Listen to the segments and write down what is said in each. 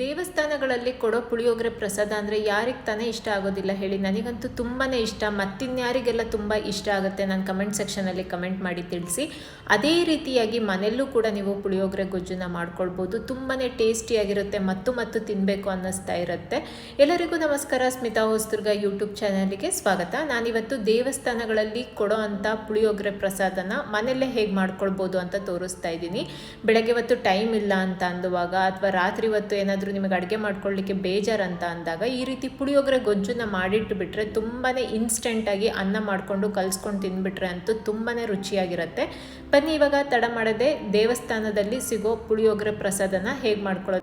ದೇವಸ್ಥಾನಗಳಲ್ಲಿ ಕೊಡೋ ಪುಳಿಯೋಗರೆ ಪ್ರಸಾದ ಅಂದರೆ ಯಾರಿಗೆ ತಾನೇ ಇಷ್ಟ ಆಗೋದಿಲ್ಲ ಹೇಳಿ. ನನಗಂತೂ ತುಂಬಾ ಇಷ್ಟ. ಮತ್ತಿನ್ಯಾರಿಗೆಲ್ಲ ತುಂಬ ಇಷ್ಟ ಆಗುತ್ತೆ. ನಾನು ಕಮೆಂಟ್ ಸೆಕ್ಷನಲ್ಲಿ ಕಮೆಂಟ್ ಮಾಡಿ ತಿಳಿಸಿ. ಅದೇ ರೀತಿಯಾಗಿ ಮನೆಯಲ್ಲೂ ಕೂಡ ನೀವು ಪುಳಿಯೋಗರೆ ಗೊಜ್ಜನ್ನ ಮಾಡ್ಕೊಳ್ಬೋದು. ತುಂಬಾ ಟೇಸ್ಟಿಯಾಗಿರುತ್ತೆ ಮತ್ತು ಮತ್ತು ತಿನ್ನಬೇಕು ಅನ್ನಿಸ್ತಾ ಇರುತ್ತೆ. ಎಲ್ಲರಿಗೂ ನಮಸ್ಕಾರ. ಸ್ಮಿತಾ ಹೊಸ್ದುರ್ಗ ಯೂಟ್ಯೂಬ್ ಚಾನಲ್ಗೆ ಸ್ವಾಗತ. ನಾನಿವತ್ತು ದೇವಸ್ಥಾನಗಳಲ್ಲಿ ಕೊಡೋ ಅಂಥ ಪುಳಿಯೋಗರೆ ಪ್ರಸಾದನ ಮನೆಯಲ್ಲೇ ಹೇಗೆ ಮಾಡ್ಕೊಳ್ಬೋದು ಅಂತ ತೋರಿಸ್ತಾ ಇದ್ದೀನಿ. ಬೆಳಗ್ಗೆ ಹೊತ್ತು ಟೈಮ್ ಇಲ್ಲ ಅಂತ ಅಂದುವಾಗ ಅಥವಾ ರಾತ್ರಿ ಹೊತ್ತು ಏನಾದರೂ ನಿಮಗೆ ಅಡುಗೆ ಮಾಡ್ಕೊಳ್ಳಿಕ್ಕೆ ಬೇಜಾರು ಅಂತ ಅಂದಾಗ, ಈ ರೀತಿ ಪುಳಿಯೋಗರೆ ಗೊಜ್ಜನ್ನ ಮಾಡಿಟ್ಟು ಬಿಟ್ಟರೆ ತುಂಬಾ ಇನ್ಸ್ಟೆಂಟಾಗಿ ಅನ್ನ ಮಾಡಿಕೊಂಡು ಕಲಿಸ್ಕೊಂಡು ತಿಂದ್ಬಿಟ್ರೆ ಅಂತೂ ತುಂಬಾ ರುಚಿಯಾಗಿರುತ್ತೆ. ಬನ್ನಿ, ಇವಾಗ ತಡ ಮಾಡದೆ ದೇವಸ್ಥಾನದಲ್ಲಿ ಸಿಗೋ ಪುಳಿಯೋಗರೆ ಪ್ರಸಾದನ ಹೇಗೆ ಮಾಡ್ಕೊಳ್ಳೋದು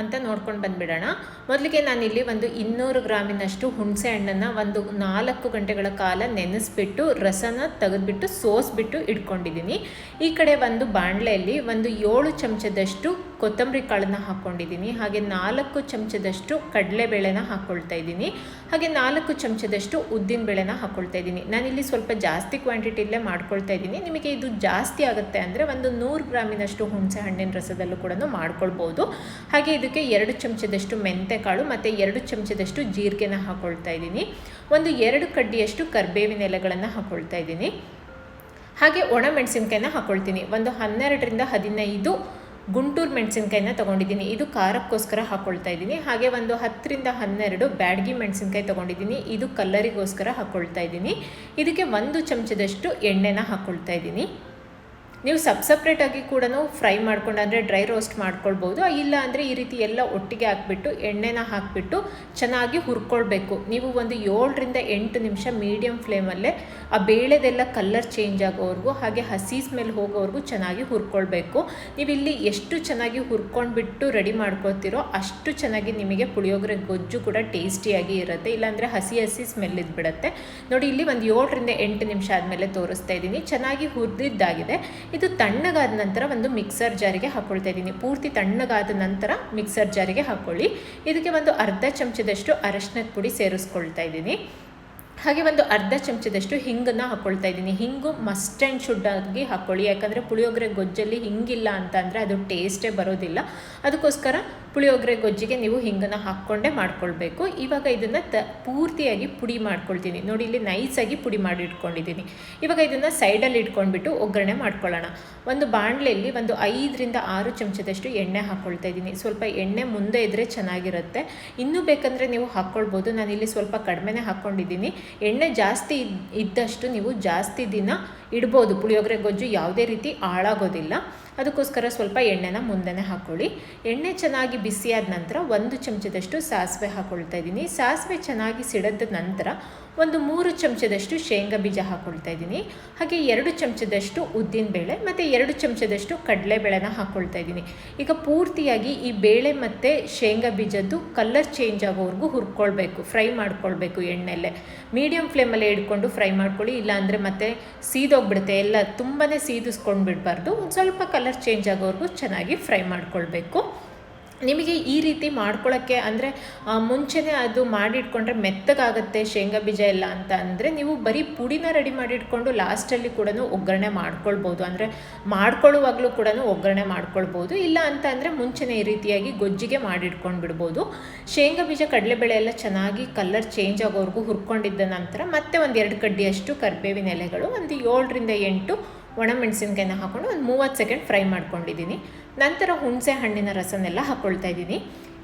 ಅಂತ ನೋಡ್ಕೊಂಡು ಬಂದುಬಿಡೋಣ. ಮೊದಲಿಗೆ ನಾನಿಲ್ಲಿ ಒಂದು ಇನ್ನೂರು ಗ್ರಾಮಿನಷ್ಟು ಹುಣಸೆ ಹಣ್ಣನ್ನು ಒಂದು ನಾಲ್ಕು ಗಂಟೆಗಳ ಕಾಲ ನೆನೆಸ್ಬಿಟ್ಟು, ರಸನ ತೆಗೆದ್ಬಿಟ್ಟು, ಸೋಸ್ಬಿಟ್ಟು ಇಟ್ಕೊಂಡಿದ್ದೀನಿ. ಈ ಕಡೆ ಒಂದು ಬಾಣಲೆಯಲ್ಲಿ ಒಂದು ಏಳು ಚಮಚದಷ್ಟು ಕೊತ್ತಂಬರಿ ಕಾಳನ್ನು ಹಾಕ್ಕೊಂಡಿದ್ದೀನಿ. ಹಾಗೆ ನಾಲ್ಕು ಚಮಚದಷ್ಟು ಕಡಲೆಬೇಳೆನ ಹಾಕ್ಕೊಳ್ತಾ ಇದ್ದೀನಿ. ಹಾಗೆ ನಾಲ್ಕು ಚಮಚದಷ್ಟು ಉದ್ದಿನ ಬೇಳೆನ ಹಾಕ್ಕೊಳ್ತಾ ಇದ್ದೀನಿ. ನಾನಿಲ್ಲಿ ಸ್ವಲ್ಪ ಜಾಸ್ತಿ ಕ್ವಾಂಟಿಟಿಯಲ್ಲೇ ಮಾಡ್ಕೊಳ್ತಾ ಇದ್ದೀನಿ. ನಿಮಗೆ ಇದು ಜಾಸ್ತಿ ಆಗುತ್ತೆ ಅಂದರೆ ಒಂದು ನೂರು ಗ್ರಾಮಿನಷ್ಟು ಹುಣಸೆ ಹಣ್ಣಿನ ರಸದಲ್ಲೂ ಕೂಡ ಮಾಡ್ಕೊಳ್ಬೋದು. ಹಾಗೆ ಇದಕ್ಕೆ ಎರಡು ಚಮಚದಷ್ಟು ಮೆಂತೆಕಾಳು ಮತ್ತು ಎರಡು ಚಮಚದಷ್ಟು ಜೀರಿಗೆನ ಹಾಕ್ಕೊಳ್ತಾ ಇದ್ದೀನಿ. ಒಂದು ಎರಡು ಕಡ್ಡಿಯಷ್ಟು ಕರ್ಬೇವಿನ ಎಲೆಗಳನ್ನು ಹಾಕ್ಕೊಳ್ತಾ ಇದ್ದೀನಿ. ಹಾಗೆ ಒಣ ಮೆಣಸಿನ್ಕಾಯಿನ ಹಾಕ್ಕೊಳ್ತೀನಿ ಒಂದು ಹನ್ನೆರಡರಿಂದ ಹದಿನೈದು ಗುಂಟೂರು ಮೆಣಸಿನ್ಕಾಯಿನ ತೊಗೊಂಡಿದ್ದೀನಿ. ಇದು ಖಾರಕ್ಕೋಸ್ಕರ ಹಾಕ್ಕೊಳ್ತಾ ಇದ್ದೀನಿ. ಹಾಗೆ ಒಂದು ಹತ್ತರಿಂದ ಹನ್ನೆರಡು ಬ್ಯಾಡಗಿ ಮೆಣಸಿನ್ಕಾಯಿ ತೊಗೊಂಡಿದ್ದೀನಿ. ಇದು ಕಲ್ಲರಿಗೋಸ್ಕರ ಹಾಕ್ಕೊಳ್ತಾ ಇದ್ದೀನಿ. ಇದಕ್ಕೆ ಒಂದು ಚಮಚದಷ್ಟು ಎಣ್ಣೆನ ಹಾಕ್ಕೊಳ್ತಾ ಇದ್ದೀನಿ. ನೀವು ಸಪ್ ಸಪ್ರೇಟಾಗಿ ಕೂಡ ಫ್ರೈ ಮಾಡ್ಕೊಂಡು, ಅಂದರೆ ಡ್ರೈ ರೋಸ್ಟ್ ಮಾಡ್ಕೊಳ್ಬೋದು. ಇಲ್ಲ ಅಂದರೆ ಈ ರೀತಿ ಎಲ್ಲ ಒಟ್ಟಿಗೆ ಹಾಕ್ಬಿಟ್ಟು, ಎಣ್ಣೆನ ಹಾಕಿಬಿಟ್ಟು ಚೆನ್ನಾಗಿ ಹುರ್ಕೊಳ್ಬೇಕು. ನೀವು ಒಂದು ಏಳರಿಂದ ಎಂಟು ನಿಮಿಷ ಮೀಡಿಯಮ್ ಫ್ಲೇಮಲ್ಲೇ ಆ ಬೇಳೆದೆಲ್ಲ ಕಲರ್ ಚೇಂಜ್ ಆಗೋವರೆಗೂ, ಹಾಗೆ ಹಸಿ ಸ್ಮೆಲ್ ಹೋಗೋವರೆಗೂ ಚೆನ್ನಾಗಿ ಹುರ್ಕೊಳ್ಬೇಕು. ನೀವು ಇಲ್ಲಿ ಎಷ್ಟು ಚೆನ್ನಾಗಿ ಹುರ್ಕೊಂಡ್ಬಿಟ್ಟು ರೆಡಿ ಮಾಡ್ಕೊಳ್ತೀರೋ ಅಷ್ಟು ಚೆನ್ನಾಗಿ ನಿಮಗೆ ಪುಳಿಯೋಗರೆ ಗೊಜ್ಜು ಕೂಡ ಟೇಸ್ಟಿಯಾಗಿ ಇರುತ್ತೆ. ಇಲ್ಲಾಂದರೆ ಹಸಿ ಹಸಿ ಸ್ಮೆಲ್ ಇದ್ಬಿಡುತ್ತೆ. ನೋಡಿ, ಇಲ್ಲಿ ಒಂದು ಏಳರಿಂದ ಎಂಟು ನಿಮಿಷ ಆದಮೇಲೆ ತೋರಿಸ್ತಾ ಇದ್ದೀನಿ. ಚೆನ್ನಾಗಿ ಹುರಿದಿದ್ದಾಗಿದೆ. ಇದು ತಣ್ಣಗಾದ ನಂತರ ಒಂದು ಮಿಕ್ಸರ್ ಜಾರಿಗೆ ಹಾಕ್ಕೊಳ್ತಾ ಇದ್ದೀನಿ. ಪೂರ್ತಿ ತಣ್ಣಗಾದ ನಂತರ ಮಿಕ್ಸರ್ ಜಾರಿಗೆ ಹಾಕ್ಕೊಳ್ಳಿ ಇದಕ್ಕೆ ಒಂದು ಅರ್ಧ ಚಮಚದಷ್ಟು ಅರಶಿನದ ಪುಡಿ ಸೇರಿಸ್ಕೊಳ್ತಾ ಇದ್ದೀನಿ. ಹಾಗೆ ಒಂದು ಅರ್ಧ ಚಮಚದಷ್ಟು ಹಿಂಗನ್ನು ಹಾಕ್ಕೊಳ್ತಾ ಇದ್ದೀನಿ. ಹಿಂಗು ಮಸ್ಟ್ ಆ್ಯಂಡ್ ಶುಡ್ ಆಗಿ ಹಾಕ್ಕೊಳ್ಳಿ ಯಾಕಂದರೆ ಪುಳಿಯೋಗರೆ ಗೊಜ್ಜಲ್ಲಿ ಹಿಂಗಿಲ್ಲ ಅಂತ ಅಂದರೆ ಅದು ಟೇಸ್ಟೇ ಬರೋದಿಲ್ಲ. ಅದಕ್ಕೋಸ್ಕರ ಪುಳಿಯೋಗರೆ ಗೊಜ್ಜಿಗೆ ನೀವು ಹಿಂಗನ್ನು ಹಾಕ್ಕೊಂಡೇ ಮಾಡ್ಕೊಳ್ಬೇಕು. ಇವಾಗ ಇದನ್ನು ತ, ಪೂರ್ತಿಯಾಗಿ ಪುಡಿ ಮಾಡ್ಕೊಳ್ತೀನಿ. ನೋಡಿ, ಇಲ್ಲಿ ನೈಸಾಗಿ ಪುಡಿ ಮಾಡಿ ಇಟ್ಕೊಂಡಿದ್ದೀನಿ. ಇವಾಗ ಇದನ್ನು ಸೈಡಲ್ಲಿ ಇಟ್ಕೊಂಡ್ಬಿಟ್ಟು ಒಗ್ಗರಣೆ ಮಾಡ್ಕೊಳ್ಳೋಣ. ಒಂದು ಬಾಣಲೆಯಲ್ಲಿ ಒಂದು ಐದರಿಂದ ಆರು ಚಮಚದಷ್ಟು ಎಣ್ಣೆ ಹಾಕ್ಕೊಳ್ತಾ ಇದ್ದೀನಿ. ಸ್ವಲ್ಪ ಎಣ್ಣೆ ಮುಂದೆ ಇದ್ದರೆ ಚೆನ್ನಾಗಿರುತ್ತೆ. ಇನ್ನೂ ಬೇಕಂದರೆ ನೀವು ಹಾಕ್ಕೊಳ್ಬೋದು ನಾನಿಲ್ಲಿ ಸ್ವಲ್ಪ ಕಡಿಮೆನೇ ಹಾಕ್ಕೊಂಡಿದ್ದೀನಿ. ಎಣ್ಣೆ ಜಾಸ್ತಿ ಇದ್ದಷ್ಟು ನೀವು ಜಾಸ್ತಿ ದಿನ ಇಡ್ಬೋದು. ಪುಳಿಯೋಗರೆ, ಗೊಜ್ಜು ಯಾವುದೇ ರೀತಿ ಹಾಳಾಗೋದಿಲ್ಲ. ಅದಕ್ಕೋಸ್ಕರ ಸ್ವಲ್ಪ ಎಣ್ಣೆನ ಮುಂದೆನೇ ಹಾಕ್ಕೊಳ್ಳಿ ಎಣ್ಣೆ ಚೆನ್ನಾಗಿ ಬಿಸಿಯಾದ ನಂತರ ಒಂದು ಚಮಚದಷ್ಟು ಸಾಸಿವೆ ಹಾಕ್ಕೊಳ್ತಾ ಇದ್ದೀನಿ. ಸಾಸಿವೆ ಚೆನ್ನಾಗಿ ಸಿಡಿದ ನಂತರ ಒಂದು ಮೂರು ಚಮಚದಷ್ಟು ಶೇಂಗಾ ಬೀಜ ಹಾಕ್ಕೊಳ್ತಾ ಇದ್ದೀನಿ. ಹಾಗೆ ಎರಡು ಚಮಚದಷ್ಟು ಉದ್ದಿನ ಬೇಳೆ ಮತ್ತು ಎರಡು ಚಮಚದಷ್ಟು ಕಡಲೆಬೇಳೆನ ಹಾಕ್ಕೊಳ್ತಾ ಇದ್ದೀನಿ. ಈಗ ಪೂರ್ತಿಯಾಗಿ ಈ ಬೇಳೆ ಮತ್ತು ಶೇಂಗಾ ಬೀಜದ್ದು ಕಲರ್ ಚೇಂಜ್ ಆಗೋವರೆಗೂ ಹುರ್ಕೊಳ್ಬೇಕು, ಫ್ರೈ ಮಾಡ್ಕೊಳ್ಬೇಕು ಎಣ್ಣೆಲ್ಲೇ. ಮೀಡಿಯಮ್ ಫ್ಲೇಮಲ್ಲೇ ಇಟ್ಕೊಂಡು ಫ್ರೈ ಮಾಡ್ಕೊಳ್ಳಿ, ಇಲ್ಲಾಂದರೆ ಮತ್ತೆ ಸೀದೋಗ್ಬಿಡುತ್ತೆ ಎಲ್ಲ ತುಂಬಾ ಸೀದಿಸ್ಕೊಂಡು ಬಿಡಬಾರ್ದು ಒಂದು ಸ್ವಲ್ಪ ಕಲರ್ ಚೇಂಜ್ ಆಗೋವರೆಗೂ ಚೆನ್ನಾಗಿ ಫ್ರೈ ಮಾಡ್ಕೊಳ್ಬೇಕು. ನಿಮಗೆ ಈ ರೀತಿ ಮಾಡ್ಕೊಳ್ಳೋಕ್ಕೆ ಅಂದರೆ ಮುಂಚೆನೇ ಅದು ಮಾಡಿಟ್ಕೊಂಡ್ರೆ ಮೆತ್ತಗಾಗುತ್ತೆ, ಶೇಂಗಾ ಬೀಜ ಎಲ್ಲ ಅಂತ ಅಂದರೆ, ನೀವು ಬರೀ ಪುಡಿನ ರೆಡಿ ಮಾಡಿಟ್ಕೊಂಡು ಲಾಸ್ಟಲ್ಲಿ ಕೂಡ ಒಗ್ಗರಣೆ ಮಾಡ್ಕೊಳ್ಬೋದು. ಅಂದರೆ ಮಾಡ್ಕೊಳ್ಳುವಾಗಲೂ ಕೂಡ ಒಗ್ಗರಣೆ ಮಾಡ್ಕೊಳ್ಬೋದು. ಇಲ್ಲ ಅಂತ ಅಂದರೆ ಮುಂಚೆನೇ ಈ ರೀತಿಯಾಗಿ ಗೊಜ್ಜಿಗೆ ಮಾಡಿಟ್ಕೊಂಡು ಬಿಡ್ಬೋದು. ಶೇಂಗಾ ಬೀಜ ಕಡಲೆಬೇಳೆ ಎಲ್ಲ ಚೆನ್ನಾಗಿ ಕಲರ್ ಚೇಂಜ್ ಆಗೋವರೆಗೂ ಹುರ್ಕೊಂಡಿದ್ದ ನಂತರ ಮತ್ತೆ ಒಂದು ಎರಡು ಕಡ್ಡಿಯಷ್ಟು ಕರಿಬೇವಿನ ಎಲೆಗಳು, ಒಂದು ಏಳರಿಂದ ಎಂಟು ಒಣಮೆಣಸಿನ್ಕಾಯಿನ ಹಾಕ್ಕೊಂಡು ಒಂದು ಮೂವತ್ತು ಸೆಕೆಂಡ್ ಫ್ರೈ ಮಾಡ್ಕೊಂಡಿದ್ದೀನಿ. ನಂತರ ಹುಣಸೆ ಹಣ್ಣಿನ ರಸನೆಲ್ಲ ಹಾಕ್ಕೊಳ್ತಾ ಇದ್ದೀನಿ.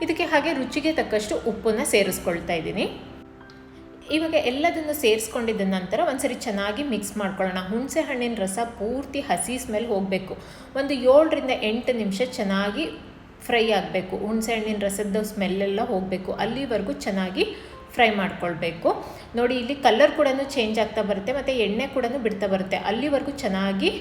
ಇದಕ್ಕೆ ಹಾಗೆ ರುಚಿಗೆ ತಕ್ಕಷ್ಟು ಉಪ್ಪನ್ನು ಸೇರಿಸ್ಕೊಳ್ತಾ ಇದ್ದೀನಿ. ಇವಾಗ ಎಲ್ಲದನ್ನು ಸೇರಿಸ್ಕೊಂಡಿದ್ದ ನಂತರ ಒಂದ್ಸರಿ ಚೆನ್ನಾಗಿ ಮಿಕ್ಸ್ ಮಾಡ್ಕೊಳ್ಳೋಣ. ಹುಣಸೆ ಹಣ್ಣಿನ ರಸ ಪೂರ್ತಿ ಹಸಿ ಸ್ಮೆಲ್ ಹೋಗಬೇಕು. ಒಂದು ಏಳರಿಂದ ಎಂಟು ನಿಮಿಷ ಚೆನ್ನಾಗಿ ಫ್ರೈ ಆಗಬೇಕು. ಹುಣಸೆ ಹಣ್ಣಿನ ರಸದ ಸ್ಮೆಲ್ಲೆಲ್ಲ ಹೋಗಬೇಕು. ಅಲ್ಲಿವರೆಗೂ ಚೆನ್ನಾಗಿ ಫ್ರೈ ಮಾಡ್ಕೊಳ್ಬೇಕು. ನೋಡಿ, ಇಲ್ಲಿ ಕಲರ್ ಕೂಡ ಚೇಂಜ್ ಆಗ್ತಾ ಬರುತ್ತೆ, ಮತ್ತು ಎಣ್ಣೆ ಕೂಡ ಬಿಡ್ತಾ ಬರುತ್ತೆ. ಅಲ್ಲಿವರೆಗೂ ಚೆನ್ನಾಗಿ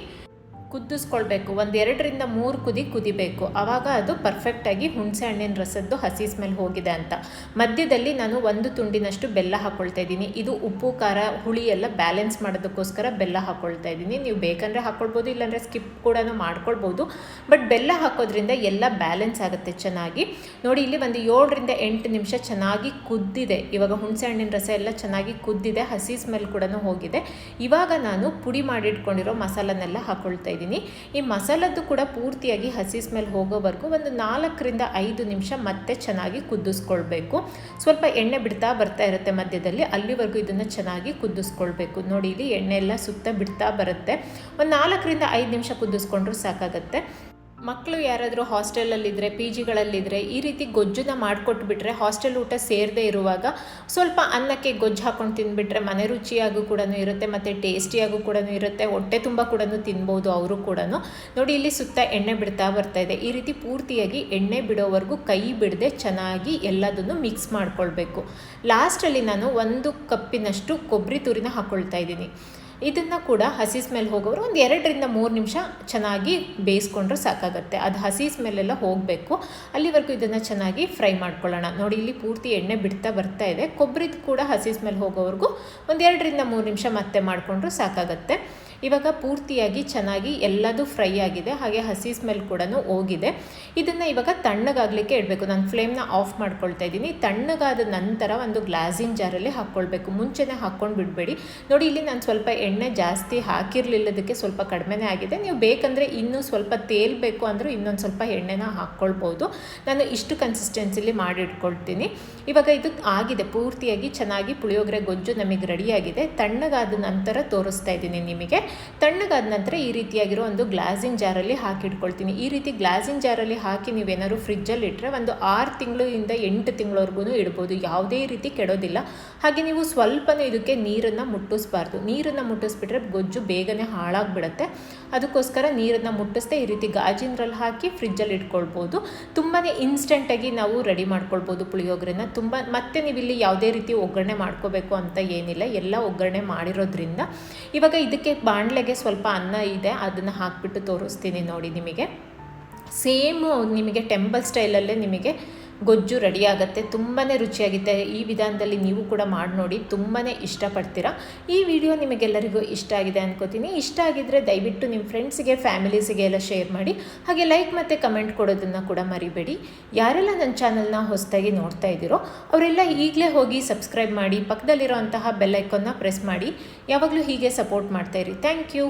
ಕುದಿಸ್ಕೊಳ್ಬೇಕು. ಒಂದು ಎರಡರಿಂದ ಮೂರು ಕುದಿ ಕುದಿಬೇಕು. ಆವಾಗ ಅದು ಪರ್ಫೆಕ್ಟಾಗಿ ಹುಣಸೆ ಹಣ್ಣಿನ ರಸದ್ದು ಹಸಿ ಸ್ಮೆಲ್ ಹೋಗಿದೆ ಅಂತ. ಮಧ್ಯದಲ್ಲಿ ನಾನು ಒಂದು ತುಂಡಿನಷ್ಟು ಬೆಲ್ಲ ಹಾಕ್ಕೊಳ್ತಾ ಇದ್ದೀನಿ. ಇದು ಉಪ್ಪು, ಖಾರ, ಹುಳಿ ಎಲ್ಲ ಬ್ಯಾಲೆನ್ಸ್ ಮಾಡೋದಕ್ಕೋಸ್ಕರ ಬೆಲ್ಲ ಹಾಕ್ಕೊಳ್ತಾ ಇದ್ದೀನಿ. ನೀವು ಬೇಕಂದರೆ ಹಾಕ್ಕೊಳ್ಬೋದು ಇಲ್ಲಾಂದರೆ ಸ್ಕಿಪ್ ಕೂಡ ಮಾಡ್ಕೊಳ್ಬೋದು. ಬಟ್ ಬೆಲ್ಲ ಹಾಕೋದ್ರಿಂದ ಎಲ್ಲ ಬ್ಯಾಲೆನ್ಸ್ ಆಗುತ್ತೆ ಚೆನ್ನಾಗಿ. ನೋಡಿ, ಇಲ್ಲಿ ಒಂದು ಏಳರಿಂದ ಎಂಟು ನಿಮಿಷ ಚೆನ್ನಾಗಿ ಕುದ್ದಿದೆ. ಇವಾಗ ಹುಣಸೆ ಹಣ್ಣಿನ ರಸ ಎಲ್ಲ ಚೆನ್ನಾಗಿ ಕುದ್ದಿದೆ ಹಸಿ ಸ್ಮೆಲ್ ಕೂಡ ಹೋಗಿದೆ. ಇವಾಗ ನಾನು ಪುಡಿ ಮಾಡಿಟ್ಕೊಂಡಿರೋ ಮಸಾಲನೆಲ್ಲ ಹಾಕ್ಕೊಳ್ತಾ ಇದ್ದೀನಿ. ಈ ಮಸಾಲದ್ದು ಕೂಡ ಪೂರ್ತಿಯಾಗಿ ಹಸಿ ಸ್ಮೆಲ್ ಹೋಗೋವರೆಗೂ ಒಂದು ನಾಲ್ಕರಿಂದ ಐದು ನಿಮಿಷ ಮತ್ತೆ ಚೆನ್ನಾಗಿ ಕುದಿಸ್ಕೊಳ್ಬೇಕು. ಸ್ವಲ್ಪ ಎಣ್ಣೆ ಬಿಡ್ತಾ ಬರ್ತಾ ಇರುತ್ತೆ ಮಧ್ಯದಲ್ಲಿ, ಅಲ್ಲಿವರೆಗೂ ಇದನ್ನು ಚೆನ್ನಾಗಿ ಕುದಿಸ್ಕೊಳ್ಬೇಕು. ನೋಡಿ, ಇಲ್ಲಿ ಎಣ್ಣೆ ಎಲ್ಲ ಸುತ್ತ ಬಿಡ್ತಾ ಬರುತ್ತೆ. ಒಂದು ನಾಲ್ಕರಿಂದ ಐದು ನಿಮಿಷ ಕುದಿಸ್ಕೊಂಡ್ರೂ ಸಾಕಾಗುತ್ತೆ. ಮಕ್ಕಳು ಯಾರಾದರೂ ಹಾಸ್ಟೆಲಲ್ಲಿದ್ದರೆ ಪಿ ಜಿಗಳಲ್ಲಿದ್ದರೆ ಈ ರೀತಿ ಗೊಜ್ಜನ್ನು ಮಾಡಿಕೊಟ್ಬಿಟ್ರೆ, ಹಾಸ್ಟೆಲ್ ಊಟ ಸೇರದೇ ಇರುವಾಗ ಸ್ವಲ್ಪ ಅನ್ನಕ್ಕೆ ಗೊಜ್ಜು ಹಾಕೊಂಡು ತಿಂದುಬಿಟ್ರೆ ಮನೆ ರುಚಿಯಾಗೂ ಕೂಡ ಇರುತ್ತೆ, ಮತ್ತು ಟೇಸ್ಟಿಯಾಗೂ ಕೂಡ ಇರುತ್ತೆ, ಹೊಟ್ಟೆ ತುಂಬ ಕೂಡ ತಿನ್ಬೋದು ಅವರು ಕೂಡ ನೋಡಿ, ಇಲ್ಲಿ ಸುತ್ತ ಎಣ್ಣೆ ಬಿಡ್ತಾ ಬರ್ತಾ ಇದೆ. ಈ ರೀತಿ ಪೂರ್ತಿಯಾಗಿ ಎಣ್ಣೆ ಬಿಡೋವರೆಗೂ ಕೈ ಬಿಡದೆ ಚೆನ್ನಾಗಿ ಎಲ್ಲದನ್ನು ಮಿಕ್ಸ್ ಮಾಡ್ಕೊಳ್ಬೇಕು. ಲಾಸ್ಟಲ್ಲಿ ನಾನು ಒಂದು ಕಪ್ಪಿನಷ್ಟು ಕೊಬ್ಬರಿ ತುರಿನ ಹಾಕ್ಕೊಳ್ತಾ ಇದ್ದೀನಿ. ಇದನ್ನು ಕೂಡ ಹಸಿ ಸ್ಮೆಲ್ ಹೋಗೋರು ಒಂದು ಎರಡರಿಂದ ಮೂರು ನಿಮಿಷ ಚೆನ್ನಾಗಿ ಬೇಯಿಸ್ಕೊಂಡ್ರೆ ಸಾಕಾಗುತ್ತೆ. ಅದು ಹಸಿ ಸ್ಮೆಲ್ಲೆಲ್ಲ ಹೋಗಬೇಕು. ಅಲ್ಲಿವರೆಗೂ ಇದನ್ನು ಚೆನ್ನಾಗಿ ಫ್ರೈ ಮಾಡ್ಕೊಳ್ಳೋಣ. ನೋಡಿ, ಇಲ್ಲಿ ಪೂರ್ತಿ ಎಣ್ಣೆ ಬಿಡ್ತಾ ಬರ್ತಾ ಇದೆ. ಕೊಬ್ಬರಿದು ಕೂಡ ಹಸಿ ಸ್ಮೆಲ್ ಹೋಗೋವರೆಗೂ ಒಂದು ಎರಡರಿಂದ ಮೂರು ನಿಮಿಷ ಮತ್ತೆ ಮಾಡಿಕೊಂಡ್ರೂ ಸಾಕಾಗುತ್ತೆ. ಇವಾಗ ಪೂರ್ತಿಯಾಗಿ ಚೆನ್ನಾಗಿ ಎಲ್ಲದೂ ಫ್ರೈ ಆಗಿದೆ, ಹಾಗೆ ಹಸಿ ಸ್ಮೆಲ್ ಕೂಡ ಹೋಗಿದೆ. ಇದನ್ನು ಇವಾಗ ತಣ್ಣಗಾಗಲಿಕ್ಕೆ ಇಡಬೇಕು. ನಾನು ಫ್ಲೇಮ್ನ ಆಫ್ ಮಾಡ್ಕೊಳ್ತಾ ಇದ್ದೀನಿ. ತಣ್ಣಗಾದ ನಂತರ ಒಂದು ಗ್ಲಾಸಿನ ಜಾರಲ್ಲಿ ಹಾಕ್ಕೊಳ್ಬೇಕು. ಮುಂಚೆನೇ ಹಾಕ್ಕೊಂಡು ಬಿಡಬೇಡಿ. ನೋಡಿ, ಇಲ್ಲಿ ನಾನು ಸ್ವಲ್ಪ ಎಣ್ಣೆ ಜಾಸ್ತಿ ಹಾಕಿರಲಿಲ್ಲದಕ್ಕೆ ಸ್ವಲ್ಪ ಕಡಿಮೆನೇ ಆಗಿದೆ. ನೀವು ಬೇಕಂದರೆ ಇನ್ನೂ ಸ್ವಲ್ಪ ತೇಲ್ಬೇಕು ಅಂದರೂ ಇನ್ನೊಂದು ಸ್ವಲ್ಪ ಎಣ್ಣೆನ ಹಾಕ್ಕೊಳ್ಬೋದು. ನಾನು ಇಷ್ಟು ಕನ್ಸಿಸ್ಟೆನ್ಸಿಲಿ ಮಾಡಿಟ್ಕೊಳ್ತೀನಿ. ಇವಾಗ ಇದು ಆಗಿದೆ. ಪೂರ್ತಿಯಾಗಿ ಚೆನ್ನಾಗಿ ಪುಳಿಯೋಗರೆ ಗೊಜ್ಜು ನಮಗೆ ರೆಡಿಯಾಗಿದೆ. ತಣ್ಣಗಾದ ನಂತರ ತೋರಿಸ್ತಾ ಇದ್ದೀನಿ ನಿಮಗೆ. ತಣ್ಣಗಾದ ನಂತರ ಈ ರೀತಿಯಾಗಿರೋ ಒಂದು ಗ್ಲಾಸಿನ ಜಾರಲ್ಲಿ ಹಾಕಿಟ್ಕೊಳ್ತೀನಿ ಈ ರೀತಿ ಗ್ಲಾಸಿನ ಜಾರಲ್ಲಿ ಹಾಕಿ ನೀವೇನಾದ್ರು ಫ್ರಿಜ್ಜಲ್ಲಿ ಇಟ್ಟರೆ ಒಂದು ಆರು ತಿಂಗಳಿಂದ ಎಂಟು ತಿಂಗಳವರೆಗೂ ಇಡ್ಬೋದು. ಯಾವುದೇ ರೀತಿ ಕೆಡೋದಿಲ್ಲ. ಹಾಗೆ ನೀವು ಸ್ವಲ್ಪನೇ ಇದಕ್ಕೆ ನೀರನ್ನು ಮುಟ್ಟಿಸ್ಬಾರ್ದು. ನೀರನ್ನು ಮುಟ್ಟಿಸ್ಬಿಟ್ರೆ ಗೊಜ್ಜು ಬೇಗನೆ ಹಾಳಾಗ್ಬಿಡುತ್ತೆ. ಅದಕ್ಕೋಸ್ಕರ ನೀರನ್ನು ಮುಟ್ಟಿಸ್ದೆ ಈ ರೀತಿ ಗಾಜಿನರಲ್ಲಿ ಹಾಕಿ ಫ್ರಿಜ್ಜಲ್ಲಿ ಇಟ್ಕೊಳ್ಬೋದು. ತುಂಬಾ ಇನ್ಸ್ಟೆಂಟಾಗಿ ನಾವು ರೆಡಿ ಮಾಡ್ಕೊಳ್ಬೋದು ಪುಳಿಯೋಗರೆನ. ತುಂಬ ಮತ್ತೆ ನೀವು ಯಾವುದೇ ರೀತಿ ಒಗ್ಗರಣೆ ಮಾಡ್ಕೋಬೇಕು ಅಂತ ಏನಿಲ್ಲ. ಎಲ್ಲ ಒಗ್ಗರಣೆ ಮಾಡಿರೋದ್ರಿಂದ. ಇವಾಗ ಇದಕ್ಕೆ ಬಾಣಲೆಗೆ ಸ್ವಲ್ಪ ಅನ್ನ ಇದೆ ಅದನ್ನು ಹಾಕಿಬಿಟ್ಟು ತೋರಿಸ್ತೀನಿ ನೋಡಿ ನಿಮಗೆ. ಸೇಮು ನಿಮಗೆ ಟೆಂಪಲ್ ಸ್ಟೈಲಲ್ಲೇ ನಿಮಗೆ ಗೊಜ್ಜು ರೆಡಿ ಆಗುತ್ತೆ ತುಂಬಾ ರುಚಿಯಾಗುತ್ತೆ. ಈ ವಿಧಾನದಲ್ಲಿ ನೀವು ಕೂಡ ಮಾಡಿ ನೋಡಿ ತುಂಬಾ ಇಷ್ಟಪಡ್ತೀರಾ. ಈ ವಿಡಿಯೋ ನಿಮಗೆಲ್ಲರಿಗೂ ಇಷ್ಟ ಆಗಿದೆ ಅನ್ಕೋತೀನಿ. ಇಷ್ಟ ಆಗಿದ್ದರೆ ದಯವಿಟ್ಟು ನಿಮ್ಮ ಫ್ರೆಂಡ್ಸಿಗೆ, ಫ್ಯಾಮಿಲೀಸಿಗೆ ಎಲ್ಲ ಶೇರ್ ಮಾಡಿ. ಹಾಗೆ ಲೈಕ್ ಮತ್ತು ಕಮೆಂಟ್ ಕೊಡೋದನ್ನು ಕೂಡ ಮರಿಬೇಡಿ. ಯಾರೆಲ್ಲ ನನ್ನ ಚಾನಲ್ನ ಹೊಸದಾಗಿ ನೋಡ್ತಾ ಇದ್ದೀರೋ, ಅವರೆಲ್ಲ ಈಗಲೇ ಹೋಗಿ ಸಬ್ಸ್ಕ್ರೈಬ್ ಮಾಡಿ ಪಕ್ಕದಲ್ಲಿರೋ ಅಂತಹ ಬೆಲ್ಲೈಕನ್ನ ಪ್ರೆಸ್ ಮಾಡಿ. ಯಾವಾಗಲೂ ಹೀಗೆ ಸಪೋರ್ಟ್ ಮಾಡ್ತಾಯಿರಿ ಥ್ಯಾಂಕ್ ಯು.